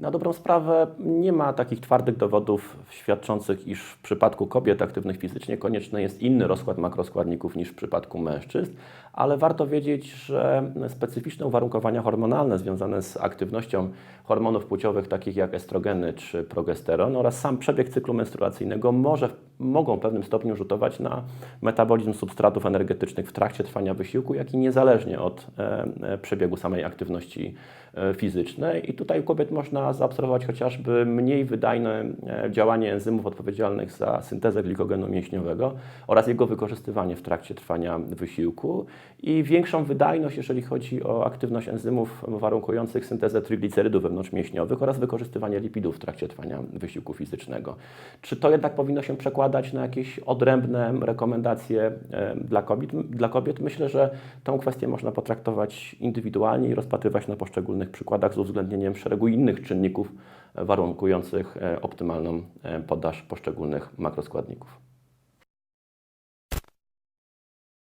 Na dobrą sprawę nie ma takich twardych dowodów świadczących, iż w przypadku kobiet aktywnych fizycznie konieczny jest inny rozkład makroskładników niż w przypadku mężczyzn, ale warto wiedzieć, że specyficzne uwarunkowania hormonalne związane z aktywnością hormonów płciowych takich jak estrogeny czy progesteron oraz sam przebieg cyklu menstruacyjnego może, mogą w pewnym stopniu rzutować na metabolizm substratów energetycznych w trakcie trwania wysiłku, jak i niezależnie od e, e, przebiegu samej aktywności e, fizycznej. I tutaj u kobiet można zaobserwować chociażby mniej wydajne działanie enzymów odpowiedzialnych za syntezę glikogenu mięśniowego oraz jego wykorzystywanie w trakcie trwania wysiłku i większą wydajność, jeżeli chodzi o aktywność enzymów warunkujących syntezę triglicerydów wewnątrzmięśniowych oraz wykorzystywanie lipidów w trakcie trwania wysiłku fizycznego. Czy to jednak powinno się przekładać na jakieś odrębne rekomendacje dla kobiet? Dla kobiet myślę, że tą kwestię można potraktować indywidualnie i rozpatrywać na poszczególnych przykładach z uwzględnieniem szeregu innych czynników warunkujących e, optymalną e, podaż poszczególnych makroskładników.